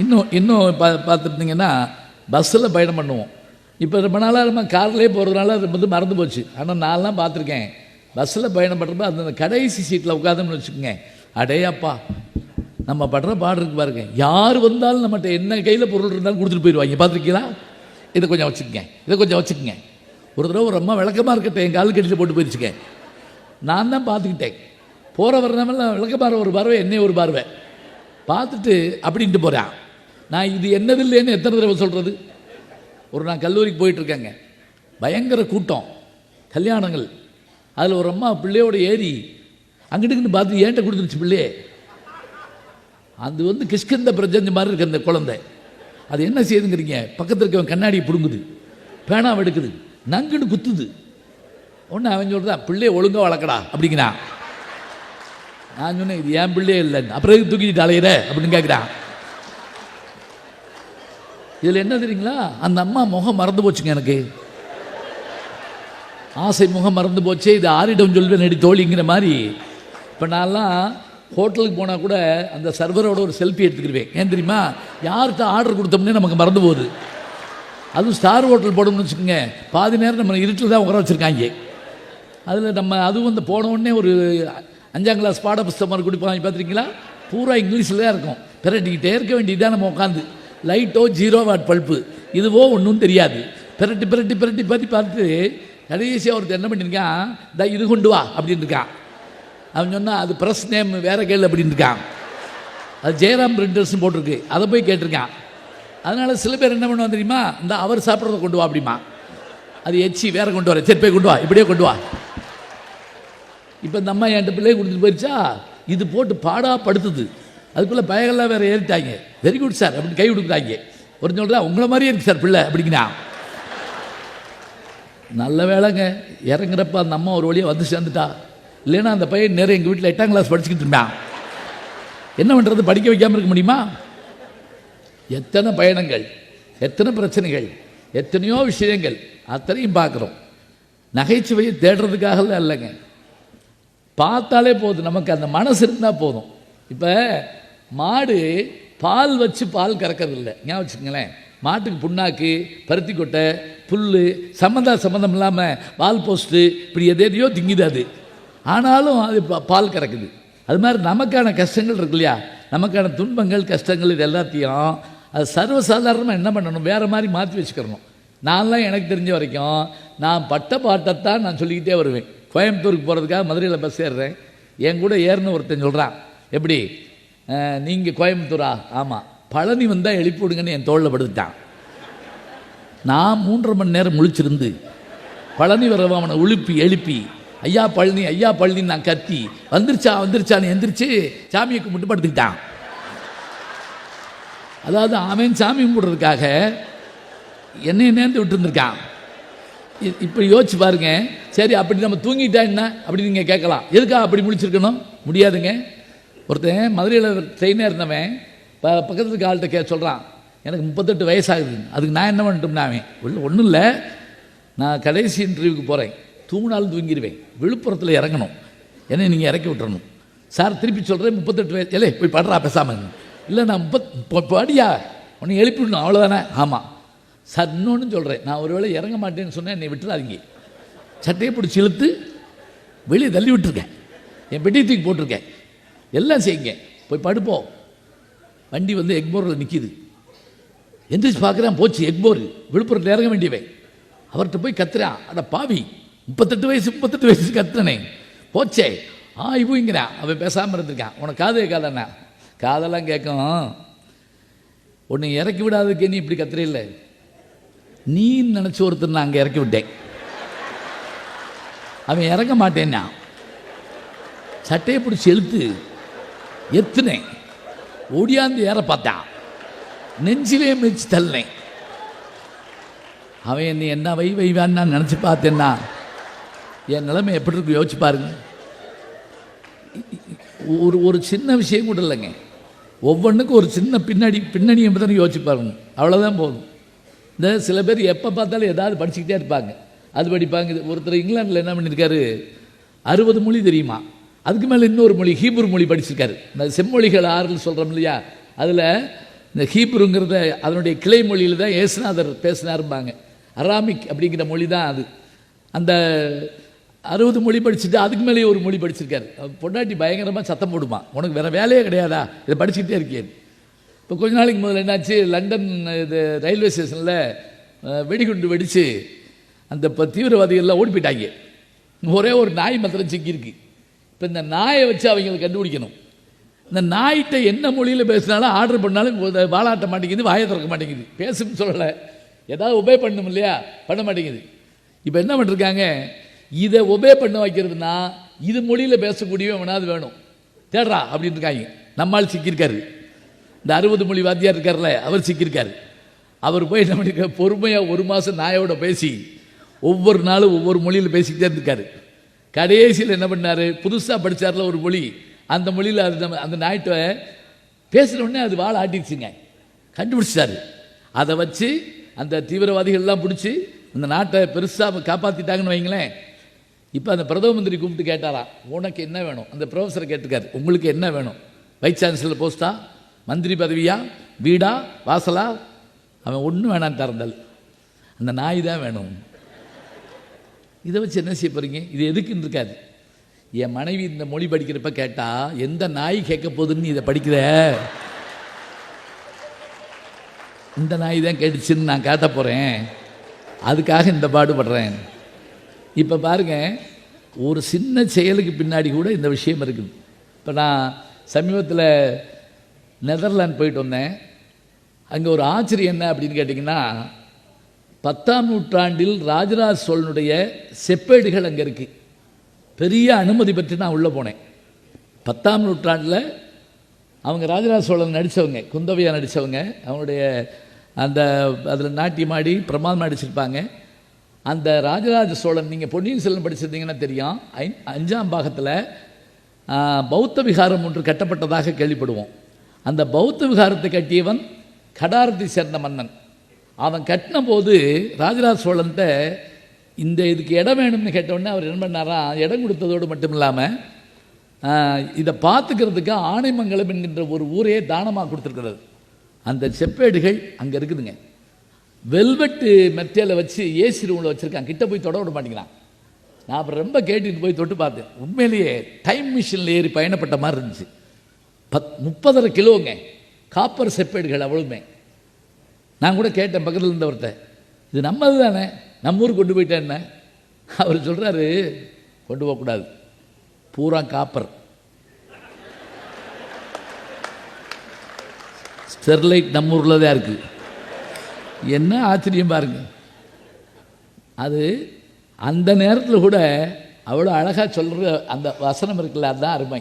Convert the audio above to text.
இன்னும் இன்னும் பா பார்த்துருந்தீங்கன்னா பஸ்ஸில் பயணம் பண்ணுவோம். இப்போ ரொம்ப நாளாக நம்ம கார்லேயே போகிறதுனால அது வந்து மறந்து போச்சு. ஆனால் நான்லாம் பார்த்துருக்கேன். பஸ்ஸில் பயணம் பண்ணுறப்ப அந்த கடைசி சீட்டில் உட்காந்தோம்னு வச்சுக்கோங்க. அடையாப்பா நம்ம படுற பாடு இருக்கு பாருங்க. யார் வந்தாலும் நம்மகிட்ட என்ன கையில் பொருள் இருந்தாலும் கொடுத்துட்டு போயிடுவாங்க பார்த்துருக்கீங்களா? இதை கொஞ்சம் வச்சுக்கோங்க. இதை கொஞ்சம் வச்சுக்கோங்க. ஒரு தடவை ஒரு அம்மா விளக்கமாக இருக்கட்டும். என் கால் கட்டியில் போட்டு போயிடுச்சுக்கேன் நான் தான் பார்த்துக்கிட்டேன். போகிற வரണമെல்லாம் விளக்கமாற ஒரு பார்வை என்னையே ஒரு பார்வை. பார்த்துட்டு அப்படின்ட்டு போகிறான் நான் இது என்னதில்லைன்னு எத்தனை தடவை சொல்கிறது ஒரு நான் கல்லூரிக்கு போயிட்டுருக்கேங்க. பயங்கர கூட்டம். கல்யாணங்கள். அதில் ஒரு அம்மா பிள்ளையோட ஏறி அங்கிட்டுக்குன்னு பார்த்து ஏன்ட்ட கொடுத்துருச்சு பிள்ளையே? அது வந்து கிஷ்கந்த பிரஜஞ்ச மாதிரி இருக்கு அந்த குழந்தை. அது என்ன செய்யுதுங்கிறீங்க? பக்கத்தில் இருக்கவன் கண்ணாடியை பிடுங்குது. பேனாவை எடுக்குது. நங்குன்னு குத்துது. ஒன்று அவன் சொல்கிறா பிள்ளையை ஒழுங்காக வளர்க்கடா அப்படிங்கிறான். நான் சொன்னேன் இது என் பிள்ளையே இல்லைன்னு. அப்புறம் எதுக்கு தூக்கிட்டு அலையிற? அப்படின்னு கேட்குறான் இதில் என்ன தெரியுங்களா? அந்த அம்மா முகம் மறந்து போச்சுங்க எனக்கு. ஆசை முகம் மறந்து போச்சே இது ஆரிடம் சொல்வேன் நடி தோழிங்கிற மாதிரி. இப்போ நான்லாம் ஹோட்டலுக்கு போனால் கூட அந்த சர்வரோட ஒரு செல்ஃபி எடுத்துக்கிடுவேன் ஏன் தெரியுமா? யார்கிட்ட ஆர்டர் கொடுத்தோம்னே நமக்கு மறந்து போகுது. அதுவும் ஸ்டார் ஹோட்டல் போடணும்னு வச்சுக்கோங்க. பாதி நேரம் நம்ம இருட்டில் தான் உட்கார வச்சுருக்காங்க. அதில் நம்ம அதுவும் வந்து போன உடனே ஒரு அஞ்சாம் கிளாஸ் பாட புஸ்தகம் கொடுப்பாங்க பார்த்துருக்கீங்களா? பூரா இங்கிலீஷில் தான் இருக்கும். பிரட்டிக்கிட்டே இருக்க வேண்டியதுதான் நம்ம உட்காந்து லைட்டோ ஜீரோ வாட் பல்ப்பு இதுவோ ஒன்றும் தெரியாது. பிரட்டி பிரட்டி பிரட்டி பார்த்து பார்த்து கடைசியாக ஒருத்தர் என்ன பண்ணியிருக்கான் இந்த இது கொண்டு வா அப்படின்னு இருக்கான். அவன் சொன்னால் அது ப்ரெஸ் நேம் வேற கேள் அப்படின்னு இருக்கான். அது ஜெயராம் பிரிண்டர்ஸ்னு போட்டிருக்கு. அதை போய் கேட்டிருக்கான். அதனால் சில பேர் என்ன பண்ணுவான் தெரியுமா? இந்த அவர் சாப்பிட்றத கொண்டு வா அப்படிமா அது எச்சி வேற கொண்டு வர சரி போய் கொண்டு வா இப்படியே கொண்டு வா. இப்போ இந்த அம்மா என்கிட்ட பிள்ளையை கொடுத்துட்டு போயிடுச்சா இது போட்டு பாடா படுத்துது. அதுக்குள்ளே பயங்கள்லாம் வேறு ஏறிட்டாங்க. வெரி குட் சார் அப்படின்னு கை கொடுக்குறாங்க. ஒரு சொல்கிறா உங்களை மாதிரியே இருக்கு சார் பிள்ளை அப்படிங்கிறா நல்ல வேலைங்க இறங்குறப்ப அந்த அம்மா ஒரு வழியாக வந்து சேர்ந்துட்டா. இல்லைன்னா அந்த பையன் நேரம் எங்கள் வீட்டில் எட்டாம் கிளாஸ் படிச்சுக்கிட்டு இருந்தான் என்ன பண்ணுறது படிக்க வைக்காமல் இருக்க முடியுமா? எத்தனை பயணங்கள் எத்தனை பிரச்சனைகள் எத்தனையோ விஷயங்கள் அத்தனையும் பார்க்குறோம். நகைச்சுவையை தேடுறதுக்காகலாம் இல்லைங்க. பார்த்தாலே போதும். நமக்கு அந்த மனசு இருந்தால் போதும். இப்போ மாடு பால் வச்சு பால் கறக்கிறது ஏன் வச்சுக்கங்களேன்? மாட்டுக்கு புண்ணாக்கு பருத்தி கொட்டை புல் சம்மந்தா சம்மந்தம் இல்லாமல் பால் போஸ்ட்டு இப்படி எதையோ திங்குது அது. ஆனாலும் அது பா- பால் கறக்குது. அது மாதிரி நமக்கான கஷ்டங்கள் இருக்கு இல்லையா? நமக்கான துன்பங்கள் கஷ்டங்கள் இது எல்லாத்தையும் அது சர்வசாதாரணமாக என்ன பண்ணணும்? வேறு மாதிரி மாற்றி வச்சுக்கிறணும். நான்லாம் எனக்கு தெரிஞ்ச வரைக்கும் நான் பட்ட பாட்டைத்தான் நான் சொல்லிக்கிட்டே வருவேன். கோயம்புத்தூருக்கு போகிறதுக்காக மதுரையில் பஸ் ஏறுறேன். என் கூட ஏறுன ஒருத்தன் சொல்கிறான் எப்படி? நீங்கள் கோயம்புத்தூரா? ஆமாம் பழனி வந்தால் எழுப்பி விடுங்கன்னு என் தோளில் படுத்துட்டான். நான் மூன்றரை மணி நேரம் முழிச்சிருந்து பழனி வரவ அவனை உழுப்பி எழுப்பி ஐயா பழனி ஐயா பழனி நான் கத்தி வந்துருச்சா வந்துருச்சான்னு எந்திரிச்சு சாமியை கும்பிட்டு படுத்துக்கிட்டான். அதாவது அவன் சாமி கும்பிட்றதுக்காக என்னை நேர்ந்து விட்டுருந்துருக்கான். இப்படி யோசிச்சு பாருங்க. சரி அப்படி நம்ம தூங்கிட்டா என்ன? அப்படி நீங்கள் கேட்கலாம். எதுக்காக அப்படி முடிச்சிருக்கணும் முடியாதுங்க. ஒருத்தன் மதுரையில் ட்ரெயினாக இருந்தவன் ப பக்கத்து இருக்க ஆள்கிட்ட கே சொல்கிறான் எனக்கு முப்பத்தெட்டு வயசாகுது. அதுக்கு நான் என்ன பண்ணிட்டோம்னா அவன்? ஒன்றும் ஒன்றும் இல்லை. நான் கடைசி இன்டர்வியூக்கு போகிறேன் தூங்கினாலும் தூங்கிடுவேன். விழுப்புரத்தில் இறங்கணும். என்னை நீங்கள் இறக்கி விட்டுறணும். சார் திருப்பி சொல்கிறேன் முப்பத்தெட்டு வயசு இல்லை போய் படுறா பேசாமல் இல்லை நான் முப்பத் ப- படியா? உன்னை எழுப்பிடணும் அவ்வளோதானே ஆமாம் சார் சொல்கிறேன் நான் ஒருவேளை இறங்க மாட்டேன்னு சொன்னேன் என்னை விட்டுறாதீங்க. சட்டையை பிடிச்சி இழுத்து வெளியே தள்ளி விட்டுருக்கேன். என் பெட்டி தூக்கி போட்டிருக்கேன். எல்லாம் செய்யுங்க. போய் படுப்போம் வண்டி வந்து எக்மோரில் நிற்கிது எந்திரிச்சு பார்க்குறான் போச்சு எக்மோர் விழுப்புரத்தில் இறங்க வேண்டியவன். அவர்கிட்ட போய் கத்துறான். அட பாவி முப்பத்தெட்டு வயசு முப்பத்தெட்டு வயசு கத்துனே போச்சே. ஆ இவங்கிறான் அவன் பேசாமல் இருந்திருக்கான். உனக்கு காது கேட்காதண்ணா காதெல்லாம் கேட்கும். உன்னை இறக்கி விடாததுக்கே நீ இப்படி கத்துறையில்லை நீ நினச்சி ஒருத்தர் நான் அங்கே இறக்கி விட்டேன். அவன் இறங்க மாட்டேன்னா சட்டையை பிடிச்சி எழுத்து எத்துனேன். ஓடியாந்து ஏற பார்த்தான். நெஞ்சிலே மிதிச்சு தள்ளினேன். அவன் என்னை என்ன வை வைவான்னு நான் நினச்சி பார்த்தேன்னா என் நிலைமை எப்படி இருக்கு யோசிச்சு பாருங்க. ஒரு ஒரு சின்ன விஷயம் கூட இல்லைங்க. ஒவ்வொன்றுக்கும் ஒரு சின்ன பின்னாடி பின்னணி என்பதை யோசிச்சு பாருங்க. அவ்வளோதான் போதும். இந்த சில பேர் எப்போ பார்த்தாலும் ஏதாவது படிச்சுக்கிட்டே இருப்பாங்க. அது படிப்பாங்க. இது ஒருத்தர் இங்கிலாந்தில் என்ன பண்ணியிருக்காரு? அறுபது மொழி தெரியுமா? அதுக்கு மேலே இன்னொரு மொழி ஹீப்ரு மொழி படிச்சிருக்காரு. இந்த செம்மொழிகள் ஆறுன்னு சொல்கிறோம் இல்லையா? அதில் இந்த ஹீப்ருங்கிறத அதனுடைய கிளை மொழியில் தான் ஏசுநாதர் பேசினாரும்பாங்க. அராமிக் அப்படிங்கிற மொழி தான் அது. அந்த அறுபது மொழி படிச்சுட்டு அதுக்கு மேலேயே ஒரு மொழி படிச்சிருக்காரு. பொண்டாட்டி பயங்கரமாக சத்தம் போடுமா? உனக்கு வேற வேலையே கிடையாதா? இதை படிச்சுக்கிட்டே இருக்கேன் இப்போ கொஞ்ச நாளைக்கு முதல்ல என்னாச்சு? லண்டன் இது ரயில்வே ஸ்டேஷனில் வெடிகுண்டு வெடித்து அந்த இப்போ தீவிரவாதிகள்லாம் ஓடி போயிட்டாங்க. ஒரே ஒரு நாய் மாத்திரம் சிக்கியிருக்கு. இப்போ இந்த நாயை வச்சு அவங்களை கண்டுபிடிக்கணும். இந்த நாய்கிட்ட என்ன மொழியில் பேசினாலும் ஆர்டர் பண்ணாலும் வாழாட்ட மாட்டேங்குது வாயை திறக்க மாட்டேங்குது. பேசுன்னு சொல்லலை. ஏதாவது ஒபே பண்ணணும் இல்லையா? பண்ண மாட்டேங்குது. இப்போ என்ன பண்ணிருக்காங்க? இதை ஒபே பண்ண வைக்கிறதுனா இது மொழியில் பேசக்கூடியவனாவது வேணும். தேடுறா அப்படின்னு இருக்காங்க. நம்மால் சிக்கியிருக்காரு. இந்த அறுபது மொழி வாத்தியார் இருக்கார்ல அவர் சிக்கியிருக்காரு. அவர் போய் என்ன பண்ணிருக்காரு பொறுமையாக ஒரு மாதம் நாயோட பேசி ஒவ்வொரு நாளும் ஒவ்வொரு மொழியில் பேசிக்கிட்டே இருந்திருக்காரு. கடைசியில் என்ன பண்ணார் புதுசாக படித்தார்ல ஒரு மொழி அந்த மொழியில் அது நம்ம அந்த நாய்ட்ட பேசுன உடனே அது வாழ ஆட்டிடுச்சுங்க. கண்டுபிடிச்சிட்டாரு. அதை வச்சு அந்த தீவிரவாதிகள்லாம் பிடிச்சி அந்த நாட்டை பெருசாக காப்பாற்றிட்டாங்கன்னு வைங்களேன். இப்போ அந்த பிரதம மந்திரி கூப்பிட்டு கேட்டாராம் உனக்கு என்ன வேணும்? அந்த ப்ரொஃபஸரை கேட்டிருக்காரு உங்களுக்கு என்ன வேணும்? வைஸ் சான்சலர் போஸ்டா மந்திரி பதவியா? வீடா? வாசலா? அவன் ஒன்றும் வேணாம் திறந்தல். அந்த நாய் தான் வேணும். இதை வச்சு என்ன செய்ய போகிறீங்க இது எதுக்குன்னு இருக்காது. என் மனைவி இந்த மொழி படிக்கிறப்ப கேட்டால் எந்த நாய் கேட்க போகுதுன்னு இதை படிக்கிற? இந்த நாய் தான் கேட்டுச்சுன்னு நான் காட்ட போகிறேன் அதுக்காக இந்த பாடுபடுறேன் இப்போ பாருங்க ஒரு சின்ன செயலுக்கு பின்னாடி கூட இந்த விஷயம் இருக்குது. இப்போ நான் சமீபத்தில் நெதர்லாண்ட் போயிட்டு வந்தேன். அங்கே ஒரு ஆச்சரியம் என்ன அப்படின்னு கேட்டிங்கன்னா பத்தாம் நூற்றாண்டில் ராஜராஜ சோழனுடைய செப்பேடுகள் அங்கே இருக்குது பெரிய அனுமதி பற்றி நான் உள்ளே போனேன். பத்தாம் நூற்றாண்டில் அவங்க ராஜராஜ சோழன் நடித்தவங்க குந்தவையா நடித்தவங்க அவங்களுடைய அந்த அதில் நாட்டியமாடி பிரமாதம் நடிச்சிருப்பாங்க. அந்த ராஜராஜ சோழன் நீங்கள் பொன்னியின் செல்வன் படிச்சிருந்தீங்கன்னா தெரியும். ஐ அஞ்சாம் பாகத்தில் பௌத்த விகாரம் ஒன்று கட்டப்பட்டதாக கேள்விப்படுவோம். அந்த பௌத்த விகாரத்தை கட்டியவன் கடாரத்தை சேர்ந்த மன்னன். அவன் கட்டின போது ராஜராஜ சோழன்ட்ட இந்த இதுக்கு இடம் வேணும்னு கேட்டவுடனே அவர் என்ன பண்ணாரா இடம் கொடுத்ததோடு மட்டும் இல்லாமல் இதை பார்த்துக்கிறதுக்கு ஆனைமங்கலம் என்கின்ற ஒரு ஊரையே தானமாக கொடுத்துருக்கிறது. அந்த செப்பேடுகள் அங்கே இருக்குதுங்க. வெல்வெட்டு மெத்தையில் வச்சு ஏசி ரூமில் வச்சுருக்கான். கிட்ட போய் தொட விட மாட்டேங்கிறான். நான் அப்புறம் ரொம்ப கேட்டுட்டு போய் தொட்டு பார்த்தேன். உண்மையிலேயே டைம் மிஷினில் ஏறி பயணப்பட்ட மாதிரி இருந்துச்சு. பத் முப்பதரை கிலோங்க. காப்பர் செப்பேடுகள் அவ்வளவுமே. நான் கூட கேட்டேன் பக்கத்தில் இருந்தவர்கிட்ட. இது நம்மது தானே நம்ம ஊருக்கு கொண்டு போயிட்டேன் என்ன? அவர் சொல்கிறாரு கொண்டு போகக்கூடாது பூரா காப்பர். ஸ்டெர்லைட் நம்ம ஊரில் தான் இருக்குது என்ன ஆச்சரியம் பாருங்க. அது அந்த நேரத்தில் கூட அவ்வளோ அழகாக சொல்கிற அந்த வசனம் இருக்குல்ல அதுதான் அருமை.